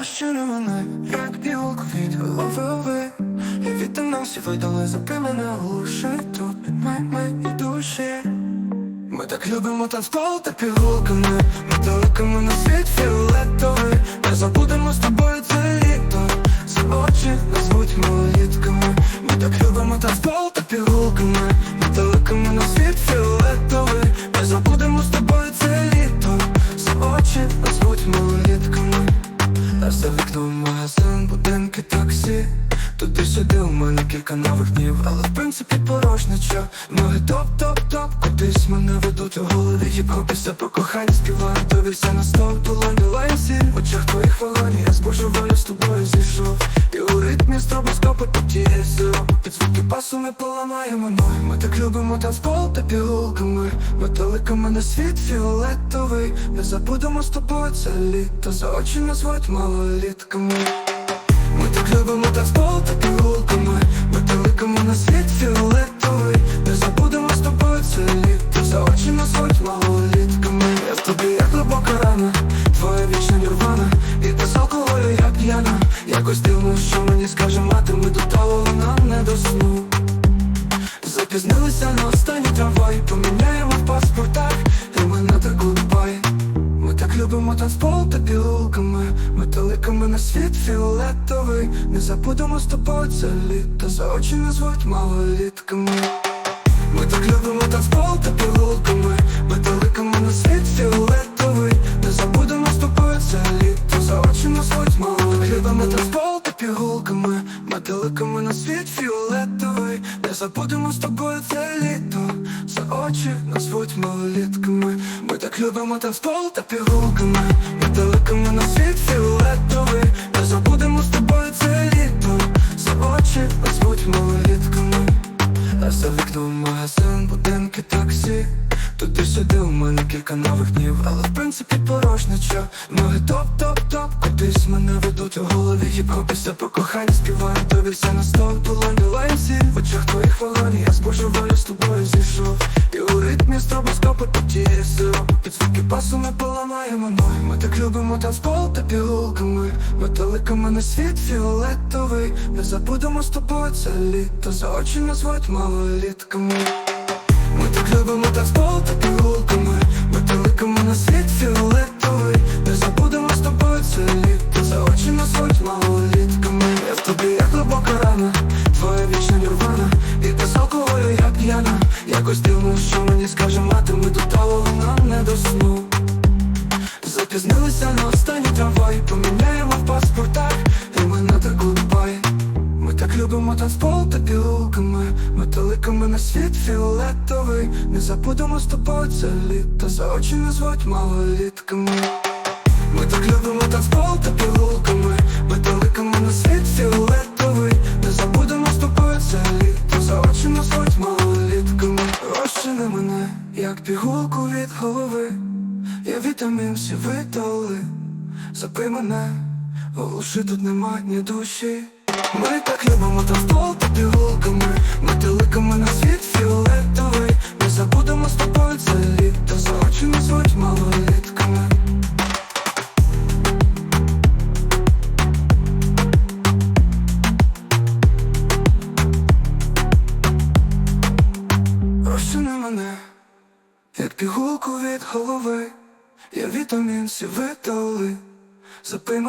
Розчини як білку від голови. І від нам всі видали, запи мене Тут май мої душі. Ми так любимо танцпол та пігулками далекими на світ фіолетовий. Не забудемо за вікном магазин, будинки, таксі. Туди-сюди у мене кілька нових днів. Але в принципі порожничо Ноги топ-топ-топ, кудись мене ведуть у голові Хіп-хоп після про кохання співаю. Тобі все на стоп, долоні лайсі В очах твоїх вагонів я збожеволю з тобою зійшов І у ритмі стробоскопи потіє зиро Під звуки басу ми поламаємо ноги. Ми так любимо танцпол та пігулками Металиками на світ фіолетовий. Не забудемо з тобою це літо. За очі назвуть малолітками. Ми так любимо танцпол Якось дивно, що мені скаже мати Ми до того вона не до сну. Запізнилися на останній трамвай Поміняємо в паспортах І ми на таку Ми так любимо танцпол та пігулками Металиками на світ фіолетовий. Не забудемо з тобою це літо За очі назвуть малолітками. Ми так любимо танцпол та пігулками Металиками на світ фіолетовий. Не забудемо з тобою це літо За очі назвуть малолітками Танцпол та пігулками. Металиками на світ фіолетовий. Не забудемо з тобою це літо. За очі назвуть малолітками. Ми так любимо танцпол та пігулками. Металиками на світ фіолетовий. Не забудемо з тобою це літо. За очі назвуть малолітками. А за вікном магазин, будинки, таксі Туди-сюди у мене кілька нових днів Але в принципі порожничо Ноги топ-топ-топ, кудись мене ведуть у голові Хіп-хоп після про кохання співаю. Тобі все на стоп, долоні лайсі В очах твоїх вагонів я збожеволю з тобою зійшов І у ритмі стробоскопи потіє сироп Під звуки басу ми поламаємо ноги. Ми так любимо танцпол та пігулками. Металиками на світ фіолетовий. Не забудемо з тобою це літо. За очі назвуть малолітками дивно, що мені скаже мати Ми до того вона не до сну. Запізнилися на останній трамвай Поміняємо в паспортах І ми на таку Дубай Ми так любимо танцпол та пігулками Металиками на світ фіолетовий. Не забудемо з тобою це літо За очі назвуть малолітками. Ми так любимо танцпол та пігулками як пігулку від голови. Я вітамін всі видали. Запий мене, оглуши тут нема ні душі. Ми так любимо та пігулками. Метеликами на світ фіолетовий. Не забудемо з тобою це літо. За очі назвуть малолітками Розчини мене, як пігулку від голови Я вітамін всі видали Запий